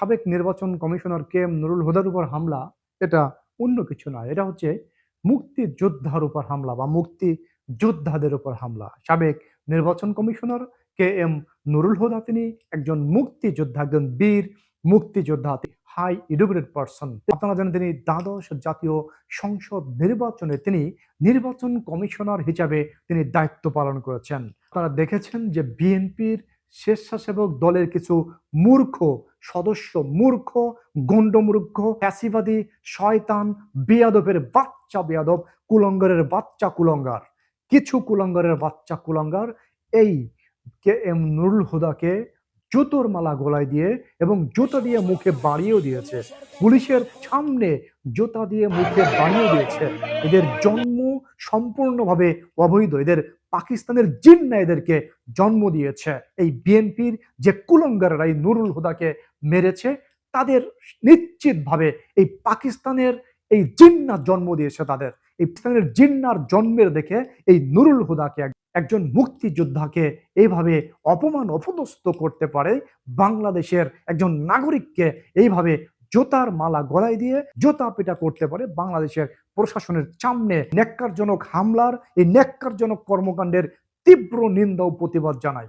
সাবেক নির্বাচন commissioner K M Nurul হুদার উপর হামলা, এটা অন্য কিছু নয়। এটা হচ্ছে মুক্তি যোদ্ধার উপর হামলা বা মুক্তি যোদ্ধাদের উপর হামলা। সাবেক নির্বাচন commissioner K M Nurul Huda তিনি একজন মুক্তিযোদ্ধা, একজন বীর মুক্তিযোদ্ধা হাই এডুকেটেড পার্সন আপনারা জানেন তিনি দ্বাদশ জাতীয় সংসদ নির্বাচনে তিনি নির্বাচন কমিশনার হিসাবে তিনি দায়িত্ব পালন করেছেন। তারা দেখেছেন যে বিএনপির স্বেচ্ছাসেবক দলের কিছু মূর্খ সদস্য, মূর্খ, গণ্ডমূর্খ, ফ্যাসিবাদী, শয়তান, বেয়াদবের বাচ্চা বেয়াদব, কুলঙ্গারের বাচ্চা কুলঙ্গার। কিছু কুলঙ্গারের বাচ্চা কুলঙ্গার এই কে এম নুরুল হুদাকে জুতোর মালা গলায় দিয়ে এবং জুতা দিয়ে মুখে বাড়িয়েও দিয়েছে। পুলিশের সামনে জুতা দিয়ে মুখে বাড়িয়ে দিয়েছে। এদের জন্ম সম্পূর্ণভাবে অবৈধ। এদের পাকিস্তানের জিন্না এদেরকে জন্ম দিয়েছে। এই বিএনপির যে কুলঙ্গাররা এই নুরুল হুদাকে মেরেছে, তাদের নিশ্চিতভাবে এই পাকিস্তানের এই জিন্না জন্ম দিয়েছে তাদের। এই পাকিস্তানের জিন্নার জন্মের দেখে এই নুরুল হুদাকে একজন মুক্তিযোদ্ধাকে এইভাবে অপমান, অপদস্থ করতে পারে। বাংলাদেশের একজন নাগরিককে এইভাবে জোতার মালা গলায় দিয়ে জোতা পেটা করতে পারে বাংলাদেশের প্রশাসনের সামনে। ন্যাক্কারজনক হামলার এই ন্যাক্কারজনক কর্মকাণ্ডের তীব্র নিন্দা ও প্রতিবাদ জানাই।